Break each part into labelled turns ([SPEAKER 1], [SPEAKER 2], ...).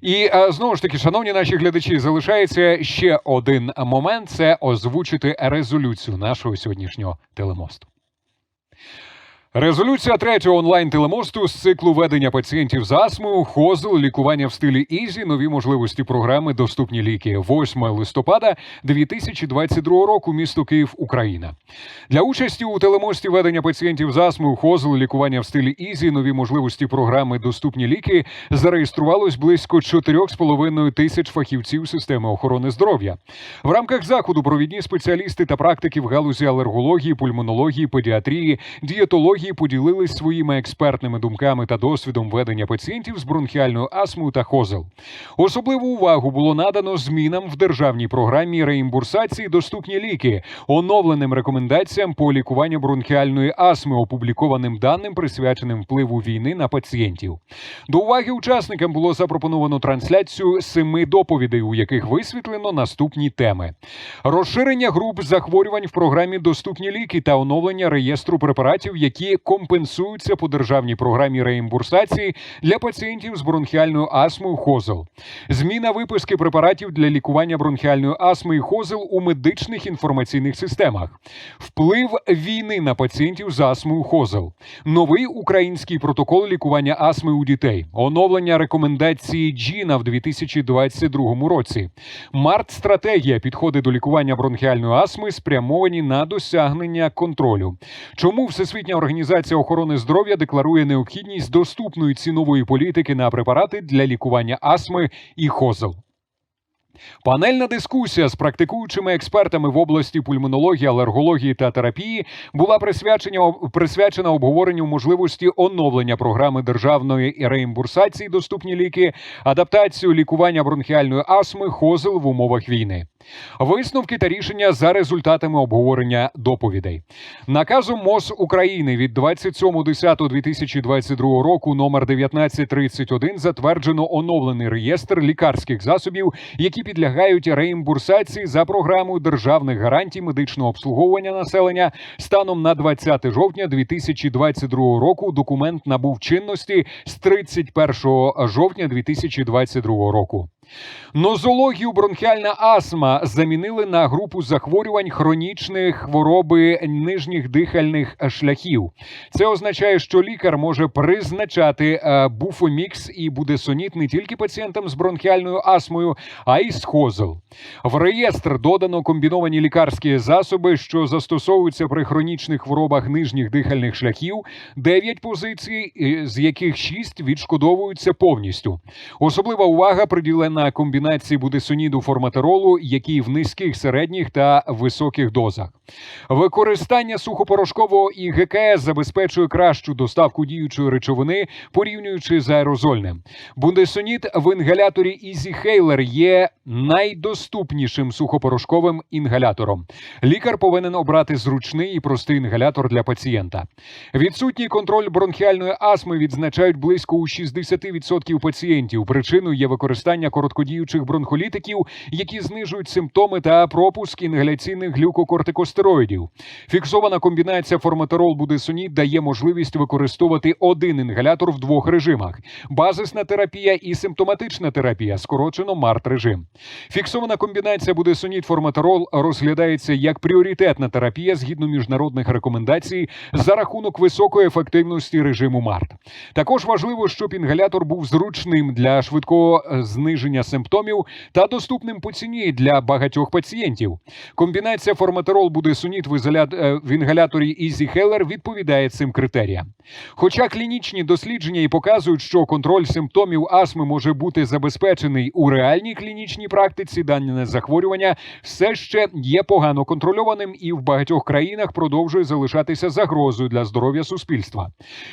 [SPEAKER 1] І е, знову ж таки, шановні наші глядачі, залишається ще один момент: це озвучити резолюцію нашого сьогоднішнього телемосту. Резолюція третього онлайн телемосту з циклу ведення пацієнтів з астмою, хозл, лікування в стилі Ізі, нові можливості програми Доступні ліки. 8 листопада 2022 року. Місто Київ, Україна. Для участі у телемості ведення пацієнтів з астмою, хозл, лікування в стилі Ізі, нові можливості програми Доступні ліки зареєструвалось близько 4,5 тисяч фахівців системи охорони здоров'я. В рамках заходу провідні спеціалісти та практики в галузі алергології, пульмонології, педіатрії, дієтології поділились своїми експертними думками та досвідом ведення пацієнтів з бронхіальною астмою та хозел. Особливу увагу було надано змінам в державній програмі реімбурсації доступні ліки, оновленим рекомендаціям по лікуванню бронхіальної астми, опублікованим даним, присвяченим впливу війни на пацієнтів. До уваги учасникам було запропоновано трансляцію семи доповідей, у яких висвітлено наступні теми: розширення груп захворювань в програмі Доступні ліки та оновлення реєстру препаратів, які компенсуються по державній програмі реімбурсації для пацієнтів з бронхіальною астмою хозел. Зміна виписки препаратів для лікування бронхіальної астми і хозел у медичних інформаційних системах, вплив війни на пацієнтів з астмою хозел, новий український протокол лікування астми у дітей, оновлення рекомендації Джіна в 2022 році. Март-стратегія підходи до лікування бронхіальної астми спрямовані на досягнення контролю. Чому Всесвітня організація охорони здоров'я декларує необхідність доступної цінової політики на препарати для лікування астми і хозел? Панельна дискусія з практикуючими експертами в області пульмонології, алергології та терапії була присвячена, присвячена обговоренню можливості оновлення програми державної реімбурсації доступні ліки, адаптацію лікування бронхіальної астми, хозел в умовах війни. Висновки та рішення за результатами обговорення доповідей. Наказом МОЗ України від 27.10.2022 року номер 1931 затверджено оновлений реєстр лікарських засобів, які підлягають реімбурсації за програмою державних гарантій медичного обслуговування населення станом на 20 жовтня 2022 року. Документ набув чинності з 31 жовтня 2022 року. Нозологію бронхіальна астма замінили на групу захворювань хронічних хвороби нижніх дихальних шляхів. Це означає, що лікар може призначати е, буфомікс і будесоніт не тільки пацієнтам з бронхіальною астмою, а й з хозел. В реєстр додано комбіновані лікарські засоби, що застосовуються при хронічних хворобах нижніх дихальних шляхів. 9 позицій, е, з яких 6 відшкодовуються повністю. Особлива увага приділена комбінації будесоніду форматеролу, який в низьких, середніх та високих дозах. Використання сухопорошкового і ГКС забезпечує кращу доставку діючої речовини, порівнюючи з аерозольним. Будесоніт в інгаляторі Easy Haler є найдоступнішим сухопорошковим інгалятором. Лікар повинен обрати зручний і простий інгалятор для пацієнта. Відсутній контроль бронхіальної астми відзначають близько у 60% пацієнтів. Причиною є використання короткодіючих бронхолітиків, які знижують симптоми та пропуск інгаляційних глюкокортикостероїдів. Фіксована комбінація форматерол будесоніт дає можливість використовувати один інгалятор в двох режимах: базисна терапія і симптоматична терапія, скорочено март режим. Фіксована комбінація будесоніт форматерол розглядається як пріоритетна терапія згідно міжнародних рекомендацій за рахунок високої ефективності режиму МАРТ. Також важливо, щоб інгалятор був зручним для швидкого е, зниження симптомів та доступним по ціні для багатьох пацієнтів. Комбінація форматерол будесоніт в, ізоля... е, в інгаляторі Easy Heller відповідає цим критеріям. Хоча клінічні дослідження і показують, що контроль симптомів астми може бути забезпечений у реальній клінічній практиці, дане захворювання все ще є погано контрольованим і в багатьох країнах продовжує залишатися загрозою для здоров'я суспільства.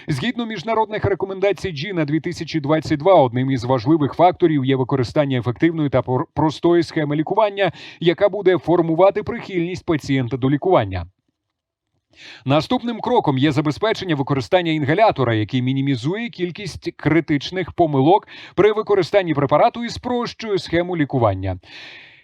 [SPEAKER 1] Згідно міжнародних рекомендацій Джіна 2022, одним із важливих факторів є використання ефективної та простої схеми лікування, яка буде формувати прихильність пацієнта до лікування. Наступним кроком є забезпечення використання інгалятора, який мінімізує кількість критичних помилок при використанні препарату і спрощує схему лікування.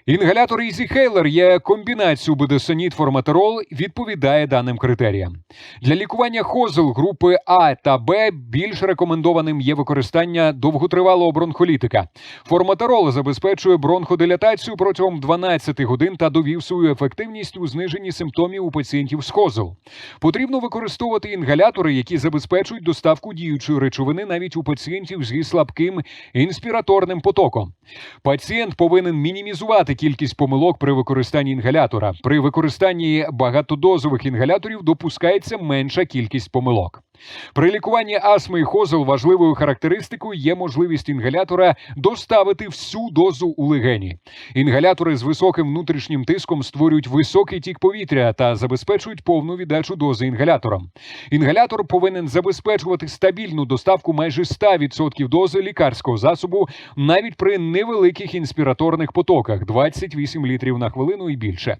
[SPEAKER 1] Інгалятор EasyHailer є комбінацією будесоніт форматерол, відповідає даним критеріям. Для лікування хозел групи А та Б більш рекомендованим є використання довготривалого бронхолітика. Форматерол забезпечує бронходилатацію протягом 12 годин та довів свою ефективність у зниженні симптомів у пацієнтів з хозел. Потрібно використовувати інгалятори, які забезпечують доставку діючої речовини навіть у пацієнтів зі слабким інспіраторним потоком. Пацієнт повинен мінімізувати кількість помилок при використанні інгалятора. При використанні багатодозових інгаляторів допускається менша кількість помилок. При лікуванні астми і хозел важливою характеристикою є можливість інгалятора доставити всю дозу у легені. Інгалятори з високим внутрішнім тиском створюють високий тік повітря та забезпечують повну віддачу дози інгалятором. Інгалятор повинен забезпечувати стабільну доставку майже 100% дози лікарського засобу навіть при невеликих інспіраторних потоках 28 літрів на хвилину і більше.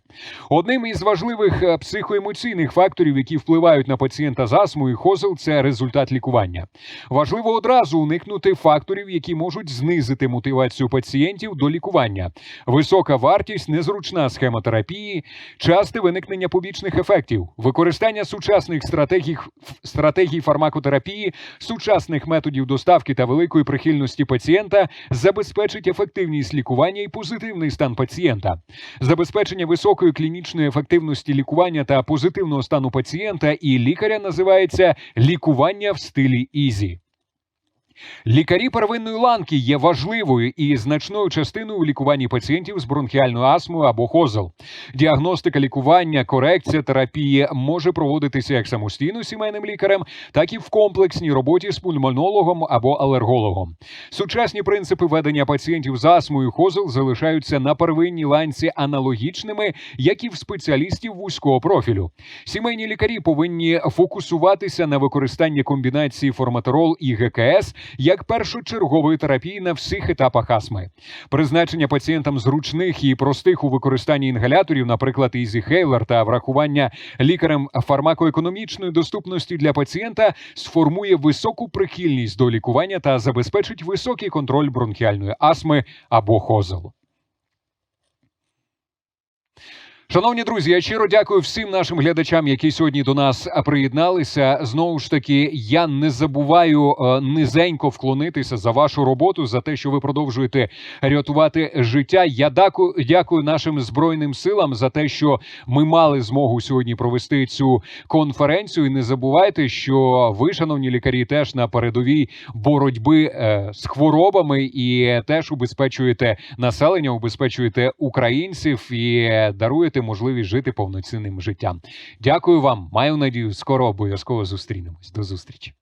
[SPEAKER 1] Одним із важливих е, психоемоційних факторів, які впливають на пацієнта з астмою і хозел, це результат лікування. Важливо одразу уникнути факторів, які можуть знизити мотивацію пацієнтів до лікування. Висока вартість, незручна схема терапії, часте виникнення побічних ефектів, використання сучасних стратегій, стратегій фармакотерапії, сучасних методів доставки та великої прихильності пацієнта забезпечить ефективність лікування і позитивний стан пацієнта. Забезпечення високої клінічної ефективності лікування та позитивного стану пацієнта і лікаря називається лікування в стилі ізі. Лікарі первинної ланки є важливою і значною частиною у лікуванні пацієнтів з бронхіальною астмою або хозел. Діагностика лікування, корекція терапії може проводитися як самостійно сімейним лікарем, так і в комплексній роботі з пульмонологом або алергологом. Сучасні принципи ведення пацієнтів з астмою хозел залишаються на первинній ланці аналогічними, як і в спеціалістів вузького профілю. Сімейні лікарі повинні фокусуватися на використанні комбінації форматерол і ГКС як першочергової терапії на всіх етапах астми. Призначення пацієнтам зручних і простих у використанні інгаляторів, наприклад, ізіхейлер та врахування лікарем фармакоекономічної доступності для пацієнта сформує високу прихильність до лікування та забезпечить високий контроль бронхіальної астми або хозел. Шановні друзі, я щиро дякую всім нашим глядачам, які сьогодні до нас приєдналися. Знову ж таки, я не забуваю е, низенько вклонитися за вашу роботу, за те, що ви продовжуєте рятувати життя. Я дякую, нашим збройним силам за те, що ми мали змогу сьогодні провести цю конференцію. І не забувайте, що ви, шановні лікарі, теж на передовій боротьби е, з хворобами і теж убезпечуєте населення, убезпечуєте українців і даруєте можливість жити повноцінним життям. Дякую вам. Маю надію, скоро обов'язково зустрінемось. До зустрічі.